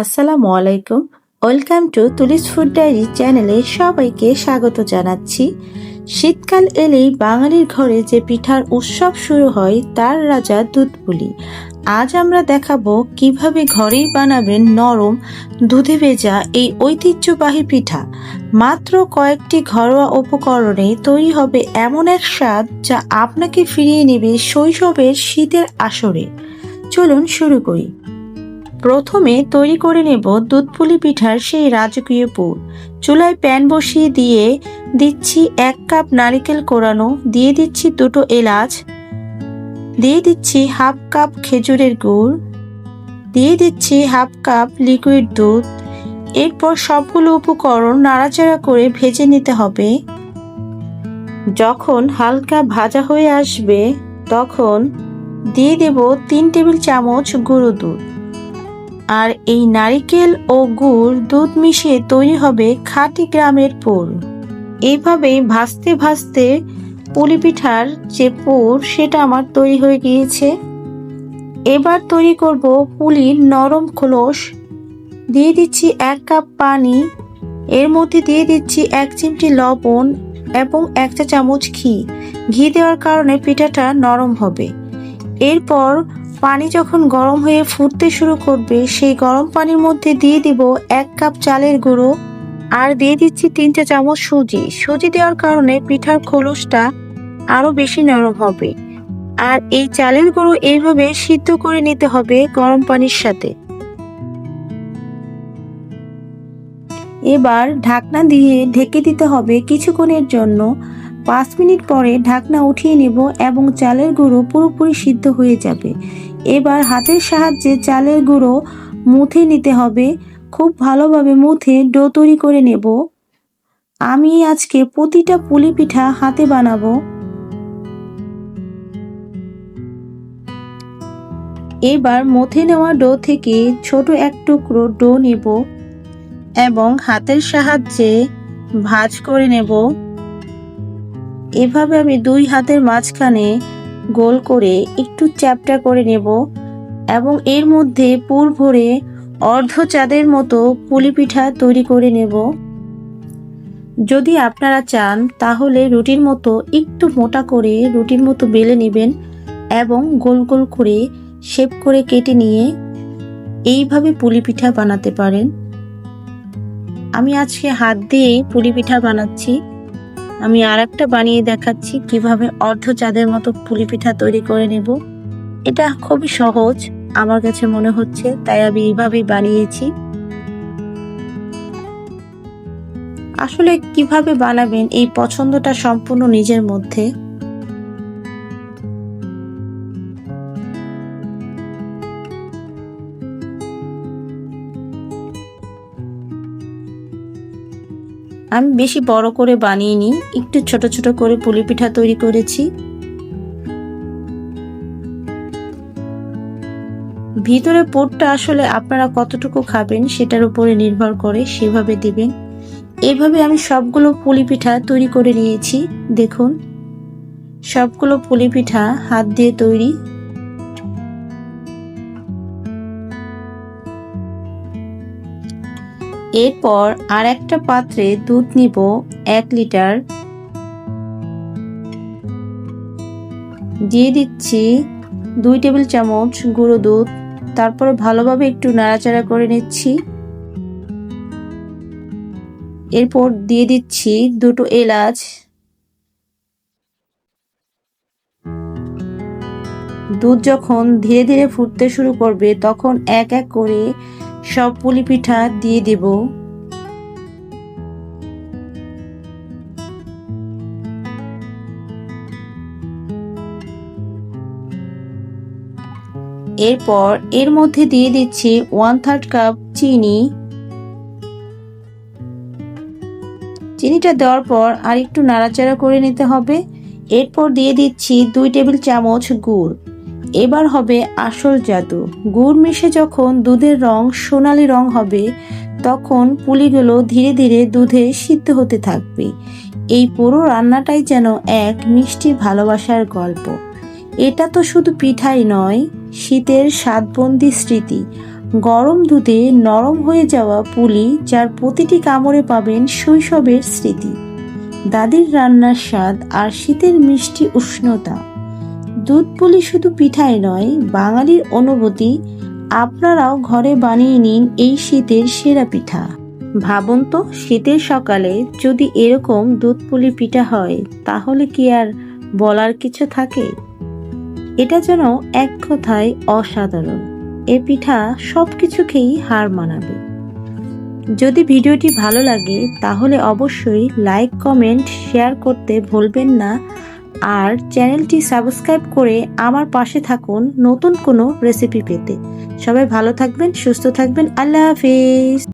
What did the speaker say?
আসসালামু আলাইকুম। Welcome to Tuli's food diary চ্যানেলে সবাইকে স্বাগত জানাচ্ছি। শীতকাল এলেই বাঙালির ঘরে যে পিঠার উৎসব শুরু হয়, তার রাজা দুধ পুলি আজ আমরা দেখাবো কীভাবে ঘরেই বানাবেন নরম দুধে ভেজা এই ঐতিহ্যবাহী পিঠা। মাত্র কয়েকটি ঘরোয়া উপকরণে তৈরি হবে এমন এক স্বাদ যা আপনাকে ফিরিয়ে নেবে শৈশবের শীতের আসরে। চলুন শুরু করি। প্রথমে তৈরি করে নেব দুধ পুলি পিঠার সেই রাজকীয় পুর। চুলায় প্যান বসিয়ে দিয়ে দিচ্ছি এক কাপ নারিকেল কোরানো, দিয়ে দিচ্ছি দুটো এলাচ, দিয়ে দিচ্ছি হাফ কাপ খেজুরের গুড়, দিয়ে দিচ্ছি হাফ কাপ লিকুইড দুধ। এরপর সবগুলো উপকরণ নাড়াচাড়া করে ভেজে নিতে হবে। যখন হালকা ভাজা হয়ে আসবে, তখন দিয়ে দেব তিন টেবিল চামচ গুঁড়ো দুধ। আর এই নারিকেল ও গুড় দুধ মিশিয়ে তৈরি হবে খাঁটি গ্রামের পুর। এইভাবেই ভাজতে ভাজতে পুলি পিঠার যে পুর, সেটা আমার তৈরি হয়ে গিয়েছে। এবার তৈরি করব পুলির নরম খোলস। দিয়ে দিচ্ছি এক কাপ পানি। এর মধ্যে দিয়ে দিচ্ছি এক চিমটি লবণ এবং এক চা চামচ ঘি। ঘি দেওয়ার কারণে পিঠাটা নরম হবে। এরপর পানি যখন গরম হয়ে ফুটতে শুরু করবে, সেই গরম পানির মধ্যে দিয়ে দিব এক কাপ চালের গুঁড়ো আর দিয়ে দিচ্ছি তিন চা চামচ সুজি। সুজি দেওয়ার কারণে পিঠার খোলসটা আরও বেশি নরম হবে। আর এই চালের গুঁড়ো এইভাবে সিদ্ধ করে নিতে হবে গরম পানির সাথে। এবার ঢাকনা দিয়ে ঢেকে দিতে হবে কিছুক্ষণের জন্য। পাঁচ মিনিট পরে ঢাকনা উঠিয়ে নেব এবং চালের গুঁড়ো পুরোপুরি সিদ্ধ হয়ে যাবে। এবার হাতের সাহায্যে চালের গুঁড়ো মুথে নিতে হবে। খুব ভালোভাবে মুথে ডো তৈরি করে নেব। আমি আজকে প্রতিটা পুলি পিঠা হাতে বানাবো। এবার মথে নেওয়া ডো থেকে ছোট এক টুকরো ডো নেব এবং হাতের সাহায্যে ভাজ করে নেব। এভাবে আমি দুই হাতের মাঝখানে গোল করে একটু চ্যাপটা করে নেব এবং এর মধ্যে পুর ভরে অর্ধ চাঁদের মতো পুলি পিঠা তৈরি করে নেব। যদি আপনারা চান, তাহলে রুটির মতো একটু মোটা করে রুটির মতো বেলে নেবেন এবং গোল গোল করে শেপ করে কেটে নিয়ে এইভাবে পুলি পিঠা বানাতে পারেন। আমি আজকে হাত দিয়েই পুলি পিঠা বানাচ্ছি। আমি আর একটা বানিয়ে দেখাচ্ছি, কীভাবে অর্ধ চাঁদের মতো পুলি পিঠা তৈরি করে নেব। এটা খুবই সহজ, আমার কাছে মনে হচ্ছে, তাই আমি এইভাবেই বানিয়েছি। আসলে কীভাবে বানাবেন এই পছন্দটা সম্পূর্ণ নিজের মধ্যে। আমি বেশি বড় করে বানিয়ে একটু ছোট ছোট করে পুলি পিঠা তৈরি করেছি। ভিতরে পোটটা আসলে আপনারা কতটুকু খাবেন সেটার উপরে নির্ভর করে, সেভাবে দিবেন। এভাবে আমি সবগুলো পুলি পিঠা তৈরি করে নিয়েছি। দেখুন, সবগুলো পুলি পিঠা হাত দিয়ে তৈরি। এরপর আর একটা পাত্রে দুধ নিব, এক লিটার। দিয়ে দিচ্ছি দুই টেবিল চামচ গুঁড়ো দুধ। তারপরে ভালোভাবে একটু নাড়াচাড়া করে নিচ্ছি। এরপর দিয়ে দিচ্ছি দুটো এলাচ। দুধ যখন ধীরে ধীরে ফুটতে শুরু করবে, তখন এক এক করে সব পুলি পিঠা দিয়ে দেব। এরপর এর মধ্যে দিয়ে দিচ্ছি ওয়ান থার্ড কাপ চিনি। চিনিটা দেওয়ার পর আর একটু নাড়াচাড়া করে নিতে হবে। এরপর দিয়ে দিচ্ছি দুই টেবিল চামচ গুড়। এবার হবে আসল জাদু। গুড় মিশে যখন দুধের রং সোনালি রং হবে, তখন পুলিগুলো ধীরে ধীরে দুধে সিদ্ধ হতে থাকবে। এই পুরো রান্নাটাই যেন এক মিষ্টি ভালোবাসার গল্প। এটা তো শুধু পিঠাই নয়, শীতের স্বাদবন্দি স্মৃতি। গরম দুধে নরম হয়ে যাওয়া পুলি যার প্রতিটি কামড়ে পাবেন শৈশবের স্মৃতি। দাদির রান্নার স্বাদ আর শীতের মিষ্টি উষ্ণতা। দুধ পুলি শুধু পিঠাই নয়, বাঙালির অনুভূতি, আপনারাও ঘরে বানিয়ে নিন এই শীতের সেরা পিঠা। ভাবুন তো, শীতের সকালে যদি এরকম দুধ পুলি পিঠা হয়, তাহলে কি আর বলার কিছু থাকে? এটা যেন এক কথায় অসাধারণ। এ পিঠা সব কিছু খেয়েই হার মানাবে। যদি ভিডিওটি ভালো লাগে, তাহলে অবশ্যই লাইক, কমেন্ট, শেয়ার করতে ভুলবেন না। আর চ্যানেলটি সাবস্ক্রাইব করে আমার পাশে থাকুন নতুন কোনো রেসিপি পেতে। সবাই ভালো থাকবেন, সুস্থ থাকবেন। আল্লাহ হাফিজ।